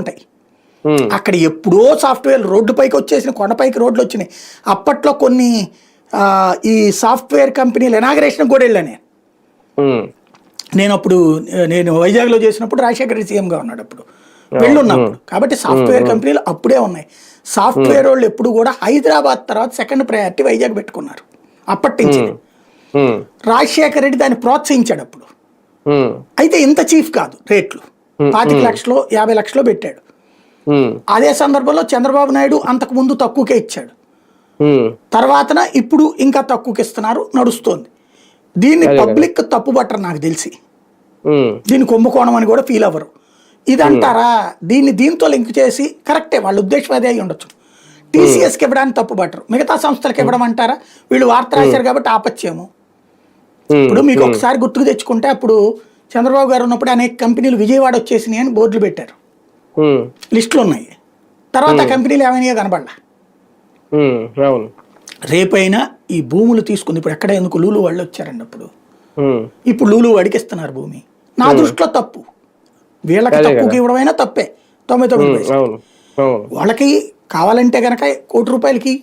ఉంటాయి. అక్కడ ఎప్పుడో సాఫ్ట్వేర్ రోడ్డు పైకి వచ్చేసిన కొండపైకి రోడ్లు వచ్చినాయి. అప్పట్లో కొన్ని ఈ సాఫ్ట్వేర్ కంపెనీలు ఇనాగరేషన్ కూడా వెళ్ళాను నేను. అప్పుడు నేను వైజాగ్లో చేసినప్పుడు రాజశేఖర రెడ్డి సీఎంగా ఉన్నాడు అప్పుడు. వెళ్ళున్నప్పుడు కాబట్టి సాఫ్ట్వేర్ కంపెనీలు అప్పుడే ఉన్నాయి. సాఫ్ట్వేర్ వాళ్ళు ఎప్పుడు కూడా హైదరాబాద్ తర్వాత సెకండ్ ప్రయారిటీ వైజాగ్ పెట్టుకున్నారు. అప్పటి నుంచి. రాజశేఖర రెడ్డి దాన్ని ప్రోత్సహించాడు అప్పుడు. అయితే ఇంత చీఫ్ కాదు రేట్లు. పాతిక లక్షలు యాభై లక్షలు పెట్టాడు. అదే సందర్భంలో చంద్రబాబు నాయుడు అంతకు ముందు తక్కువకే ఇచ్చాడు. తర్వాతన ఇప్పుడు ఇంకా తక్కువకి ఇస్తున్నారు నడుస్తోంది. దీన్ని పబ్లిక్ తప్పుబట్టరు నాకు తెలిసి. దీన్ని కుంభకోణం అని కూడా ఫీల్ అవ్వరు. ఇది అంటారా దీన్ని దీంతో లింక్ చేసి కరెక్టే వాళ్ళ ఉద్దేశం అదే అయి ఉండొచ్చు. టీసీఎస్కి ఇవ్వడానికి తప్పు పట్టరు. మిగతా సంస్థలకు ఇవ్వడం అంటారా? వీళ్ళు వార్త రాశారు కాబట్టి ఆపచ్చేమో. ఇప్పుడు మీకు ఒకసారి గుర్తుకు తెచ్చుకుంటే అప్పుడు చంద్రబాబు గారు ఉన్నప్పుడు అనేక కంపెనీలు విజయవాడ వచ్చేసినాయి అని బోర్డులు పెట్టారు. లిస్టులు ఉన్నాయి. తర్వాత కంపెనీలు ఏమైనాయో కనబడలా? రేపైనా ఈ భూములు తీసుకుంది ఇప్పుడు ఎక్కడ ఎందుకు లూలు వాళ్ళు వచ్చారండి అప్పుడు ఇప్పుడు లూలు అడిగిస్తున్నారు భూమి. నా దృష్టిలో తప్పు. వీళ్ళకి తక్కువకి ఇవ్వడమైనా తప్పే. తొంభై తొమ్మిది వాళ్ళకి కావాలంటే గనక కోటి రూపాయలకి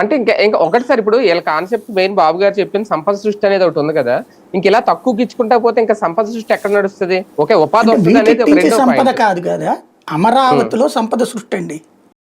అంటే ఇంకా ఇంకా ఒకటి సార్ ఇప్పుడు వీళ్ళ కాన్సెప్ట్ మెయిన్ బాబు గారు చెప్పిన సంపద సృష్టి అనేది ఒకటి ఉంది కదా. ఇంక ఇలా తక్కువకి ఇచ్చుకుంటా పోతే ఇంకా సంపద సృష్టి ఎక్కడ నడుస్తుంది? ఓకే ఉపాధి వస్తుంది అనేది సంపద కాదు కదా. అమరావతిలో సంపద సృష్టి అండి.